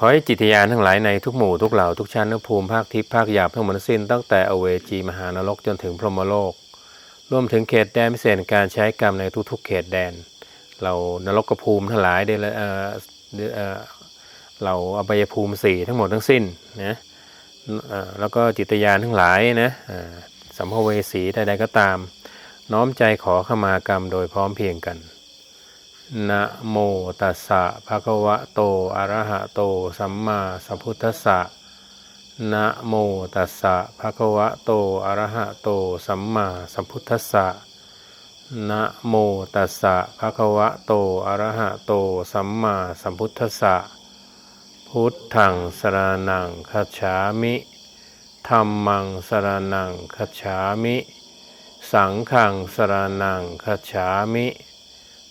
ขอให้จิตยานทั้งหลายในทุกหมู่ทุกเหล่าทุกชั้นทุกภูมิภาคทิพย์ภาคหยาบทั้งหมดทั้งสิ้นตั้งแต่อเวจีมหานรกจนถึงพรหมโลก รวมถึงเขตแดนพิเศษการใช้กรรมในทุกๆ เขตแดน เรานรกภูมิทั้งหลายเดลเออเราอบายภูมิสี่ทั้งหมดทั้งสิ้นนะแล้วก็จิตยานทั้งหลายนะสัมภเวสีใดๆก็ตาม น้อมใจขอขมากรรมโดยพร้อมเพียงกัน นะโมตัสสะภะคะวะโตอะระหะโตสัมมาสัมพุทธัสสะนะโมตัสสะภะคะวะโตอะระหะโตสัมมาสัมพุทธัสสะนะโมตัสสะภะคะวะโตอะระหะโตสัมมาสัมพุทธัสสะพุทธังสรณังคัจฉามิธัมมังสรณังคัจฉามิ สังฆังสรณังคัจฉามิ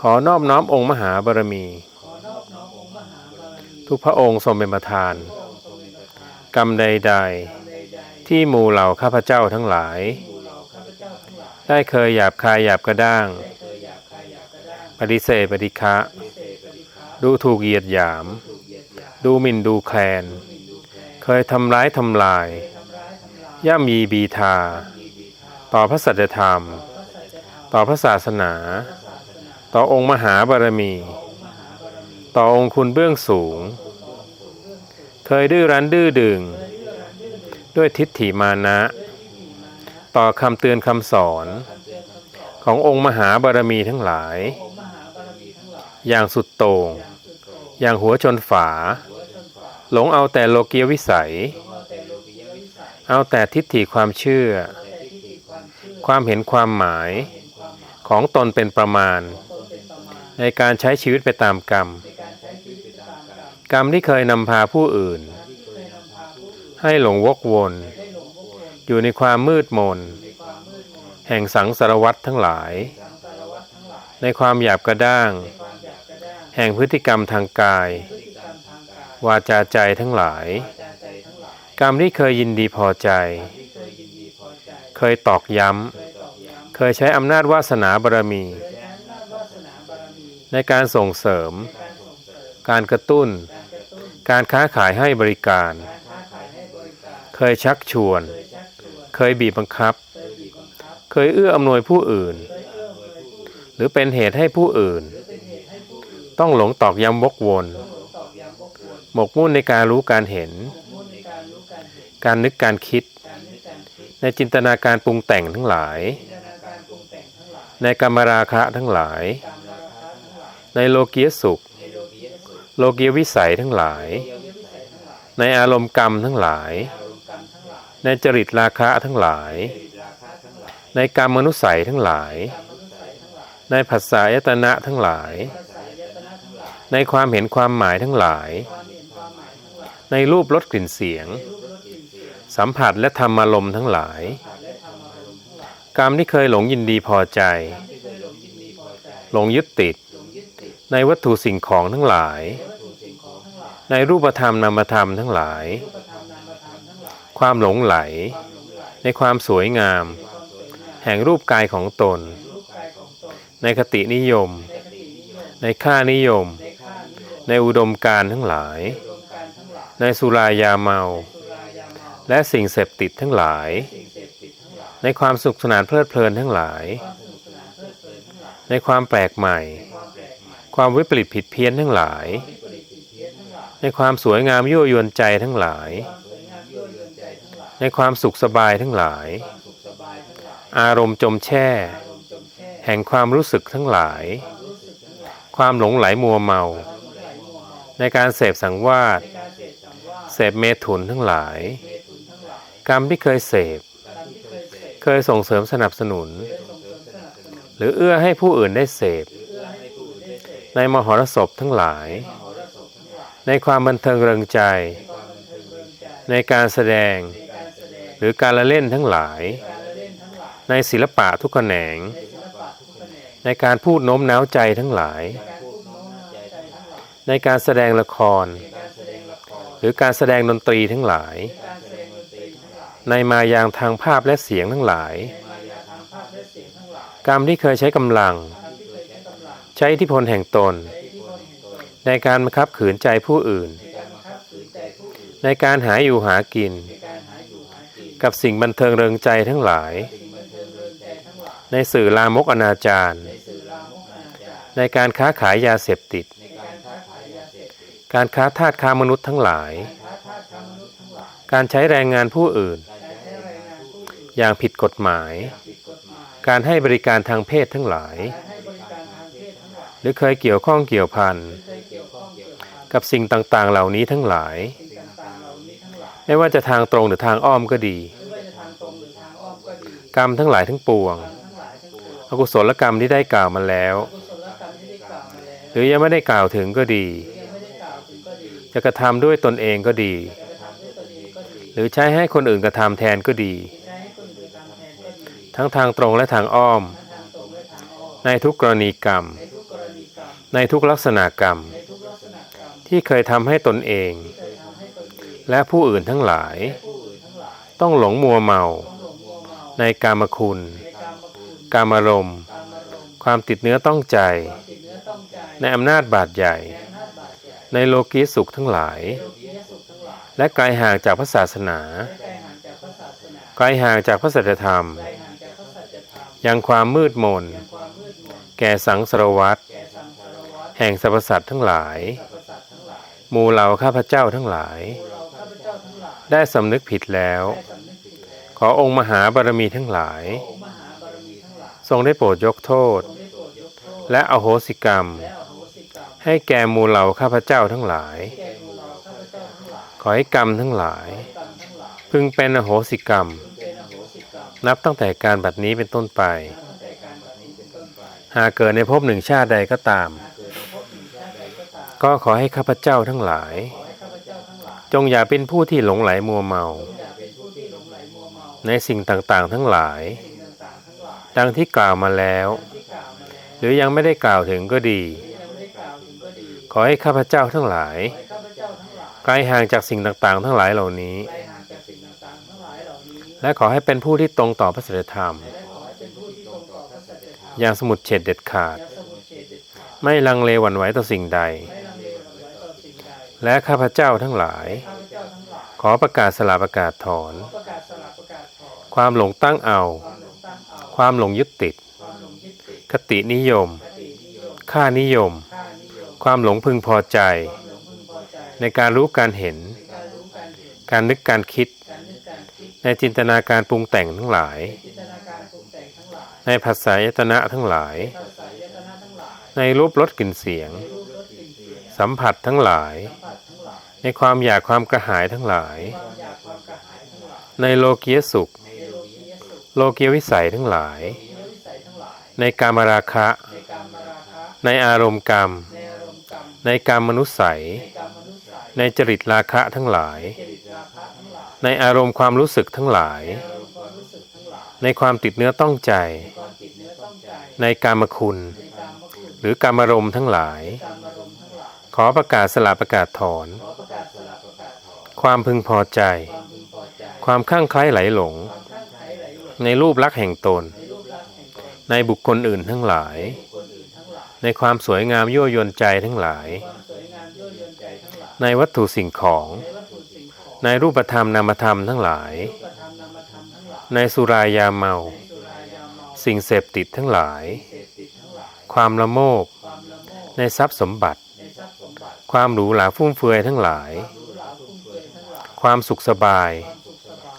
ขอนอบน้อมองค์มหาบารมี ทุกพระองค์ทรงเป็นประธาน กรรมใด ๆ ที่หมู่เหล่าข้าพเจ้าทั้งหลาย ได้เคยหยาบคายหยาบกระด้าง ปฏิเสธปฏิฆะดูถูกเหยียดหยาม ดูหมิ่นดูแคลน เคยทำร้ายทำลาย ย่ำยีบีทา ต่อพระสัจธรรม ต่อพระศาสนา ต่อองค์มหาบารมี ต่อองค์คุณเบื้องสูง เคยดื้อรั้นดื้อดึง ด้วยทิฏฐิมานะ ต่อคำเตือนคำสอน ขององค์มหาบารมีทั้งหลาย อย่างสุดโต่งอย่างหัวชนฝา หลงเอาแต่โลกียวิสัย เอาแต่ทิฏฐิความเชื่อ ความเห็นความหมายของตนเป็นประมาณ ในการใช้ชีวิตไปตามกรรม กรรมที่เคยนำพาผู้อื่น ให้หลงวกวน อยู่ในความมืดมน แห่งสังสารวัตทั้งหลาย ในความหยาบกระด้าง แห่งพฤติกรรมทางกาย วาจาใจทั้งหลาย กรรมที่เคยยินดีพอใจ เคยตอกย้ำ เคยใช้อำนาจวาสนาบารมี ในการส่งเสริม การกระตุ้น การค้าขายให้บริการ เคยชักชวน เคยบีบบังคับ เคยเอื้ออำนวยผู้อื่น หรือเป็นเหตุให้ผู้อื่น ต้องหลงตอกย้ำวกวนหมกมุ่นในการรู้การเห็น การนึกการคิด ในจินตนาการปรุงแต่งทั้งหลาย ในกรรมราคะทั้งหลาย ในโลกียสุข โลกียวิสัยทั้งหลาย ในอารมณ์กรรมทั้งหลาย ในจริตราคะทั้งหลาย ในกรรมมนุสัยทั้งหลาย ในผัสสะยตนะทั้งหลาย ในความเห็นความหมายทั้งหลาย ในรูปรสกลิ่นเสียง สัมผัสและธรรมารมณ์ทั้งหลาย กรรมที่เคยหลงยินดีพอใจ หลงยึดติด ในวัตถุสิ่งของทั้งหลาย ในรูปธรรมนามธรรมทั้งหลาย ความหลงไหล ในความสวยงาม แห่งรูปกายของตน ในคตินิยม ในค่านิยม ในอุดมการณ์ทั้งหลาย ในสุรายาเมา และสิ่งเสพติดทั้งหลาย ในความสุขสนานเพลิดเพลินทั้งหลาย ในความแปลกใหม่ ความวิปริตผิดเพี้ยนทั้งหลาย ในความสวยงามยั่วยวนใจทั้งหลาย ในความสุขสบายทั้งหลาย อารมณ์จมแช่ แห่งความรู้สึกทั้งหลาย ความหลงไหลมัวเมา ในการเสพสังวาสเสพเมถุนทั้งหลาย กรรมที่เคยเสพ เคยส่งเสริมสนับสนุน หรือเอื้อให้ผู้อื่นได้เสพ ในมหรสพทั้งหลาย ในความบันเทิงเริงใจ ในการแสดง หรือการละเล่นทั้งหลาย ในศิลปะทุกแขนง ในการพูดโน้มน้าวใจทั้งหลาย ในการแสดงละคร หรือการแสดงดนตรีทั้งหลาย ในมายางทางภาพและเสียงทั้งหลาย กรรมที่เคยใช้กำลัง ใช้อิทธิพลแห่งตน ในการบังคับขืนใจผู้อื่น ในการหาอยู่หากิน กับสิ่งบันเทิงเริงใจทั้งหลาย ในสื่อลามกอนาจารในการค้าขายยาเสพติด การค้าทาสค้ามนุษย์ทั้งหลาย การใช้แรงงานผู้อื่น อย่างผิดกฎหมาย การให้บริการทางเพศทั้งหลาย รือเคยเกี่ยวข้องเกี่ยวพันกับสิ่งต่างๆ เหล่านี้ทั้งหลาย ไม่ว่าจะทางตรงหรือทางอ้อมก็ดี กรรมทั้งหลายทั้งปวง อกุศลกรรมที่ได้กล่าวมาแล้ว หรือยังไม่ได้กล่าวถึงก็ดี จะกระทำด้วยตนเองก็ดี หรือใช้ให้คนอื่นกระทำแทนก็ดี ทั้งทางตรงและทางอ้อม ในทุกกรณีกรรม ในทุกลักษณะกรรม ที่เคยทำให้ตนเอง และผู้อื่นทั้งหลาย ต้องหลงมัวเมา ในกามคุณ กามารมณ์ ความติดเนื้อต้องใจ ในอำนาจบาดใหญ่ ในโลกีสุขทั้งหลาย และไกลห่างจากพระศาสนาไกลห่างจากพระสัจธรรม ยังความมืดมน แก่สังสารวัตร แห่งสรรพสัตว์ทั้งหลายหมู่เหล่าข้าพเจ้าทั้งหลาย ได้สำนึกผิดแล้ว ขอองค์มหาบารมีทั้งหลาย ทรงได้โปรดยกโทษ และอโหสิกรรม ให้แก่หมู่เหล่าข้าพเจ้าทั้งหลาย ขอให้กรรมทั้งหลาย พึงเป็นอโหสิกรรม นับตั้งแต่การบัดนี้เป็นต้นไป หากเกิดในภพหนึ่งชาติใดก็ตาม ก็ขอให้ข้าพเจ้าทั้งหลาย จงอย่าเป็นผู้ที่หลงไหลมัวเมา ในสิ่งต่างๆทั้งหลาย ดังที่กล่าวมาแล้ว หรือยังไม่ได้กล่าวถึงก็ดี ขอให้ข้าพเจ้าทั้งหลายไกลห่างจากสิ่งต่างๆ ทั้งหลายเหล่านี้ และขอให้เป็นผู้ที่ตรงต่อพระสัจธรรม อย่างสมุดเฉดเด็ดขาด ไม่ลังเลหวั่นไหวต่อสิ่งใด และข้าพเจ้าทั้งหลาย ขอประกาศสลาประกาศถอน ความหลงตั้งเอา ความหลงยึดติด คตินิยม ค่านิยม ความหลงพึงพอใจ ในการรู้การเห็น การนึกการคิด ในจินตนาการปรุงแต่งทั้งหลาย ในภาษายตนะทั้งหลาย ในรูปรสกลิ่นเสียง สัมผัสทั้งหลาย ในความอยากความกระหายทั้งหลาย ในโลกียสุข โลกียวิสัยทั้งหลาย ในกามราคะ ในอารมณ์กรรม ในกรรมมนุษย์ใสยในจริตราคะทั้งหลาย ในอารมณ์ความรู้สึกทั้งหลาย ในความติดเนื้อต้องใจ ในกามคุณ หรือกามารมณ์ทั้งหลาย ขอประกาศสละประกาศถอน ความพึงพอใจ ความข้างใคล้ไหลหลง ในรูปลักษณ์แห่งตน ในบุคคลอื่นทั้งหลาย ในความสวยงามยั่วยวนใจทั้งหลาย ในวัตถุสิ่งของ ในรูปธรรมนามธรรมทั้งหลาย ในสุรายาเมา สิ่งเสพติดทั้งหลาย ความละโมบ ในทรัพย์สมบัติ ความหรูหราฟุ่มเฟือยทั้งหลาย ความสุขสบาย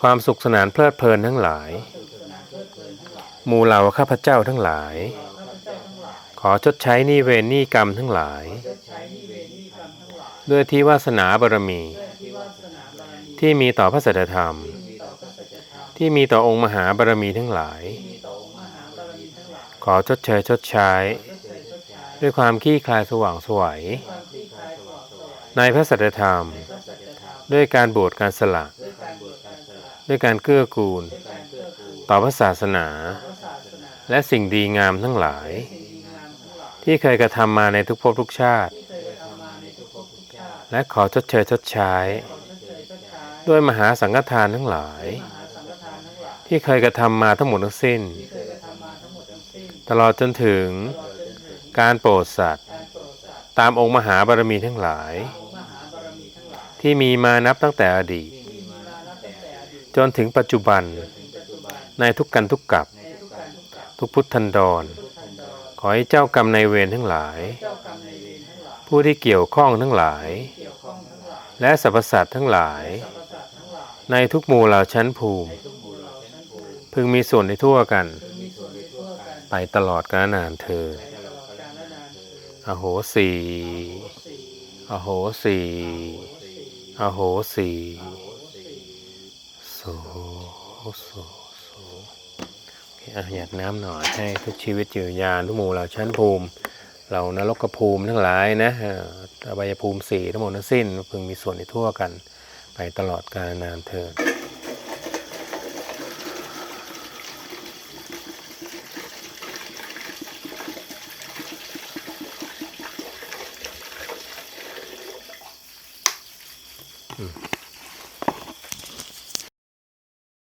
ความสุขสนานเพลิดเพลินทั้งหลาย หมู่เหล่าข้าพเจ้าทั้งหลาย ขอชดใช้นี้เวรนี้กรรมทั้งหลาย ด้วยที่วาสนาบารมี ที่มีต่อพระสัจธรรม ที่มีต่อองค์มหาบารมีทั้งหลาย ขอชดเชยชดใช้ ด้วยความขี้คลายสว่างสวยในพระสัจธรรม ด้วยการบวชการสละ ด้วยการเกื้อกูล ต่อพระศาสนา และสิ่งดีงามทั้งหลาย ที่เคยกระทำมาในทุกภพทุกชาติ และขอชดเชยชดใช้ ด้วยมหาสังฆทานทั้งหลาย ที่เคยกระทำมาทั้งหมดทั้งสิ้น ตลอดจนถึง การโปรดสัตว์ ตามองค์มหาบารมีทั้งหลาย ที่มีมานับตั้งแต่อดีต จนถึงปัจจุบัน ในทุกกันทุกกับ ทุกพุทธันดร ขอให้เจ้ากรรมในเวรทั้งหลาย ผู้ที่เกี่ยวข้องทั้งหลาย และสรรพสัตว์ทั้งหลาย ในทุกหมู่เหล่าชั้นภูมิ พึงมีส่วนในทั่วกัน ไปตลอดกาลนานเธอ อโหสีอโหสีอโหสีโสโสโสโอเคอะหยาดน้ำหน่อยให้ทุกชีวิตยืนยานทุกหมู่เหล่าชั้นภูมิเหล่านรกภูมิทั้งหลายนะอบายภูมิสี่ทั้งหมดทั้งสิ้นพึงมีส่วนในทั่วกันไปตลอดกาลนานเธอญอ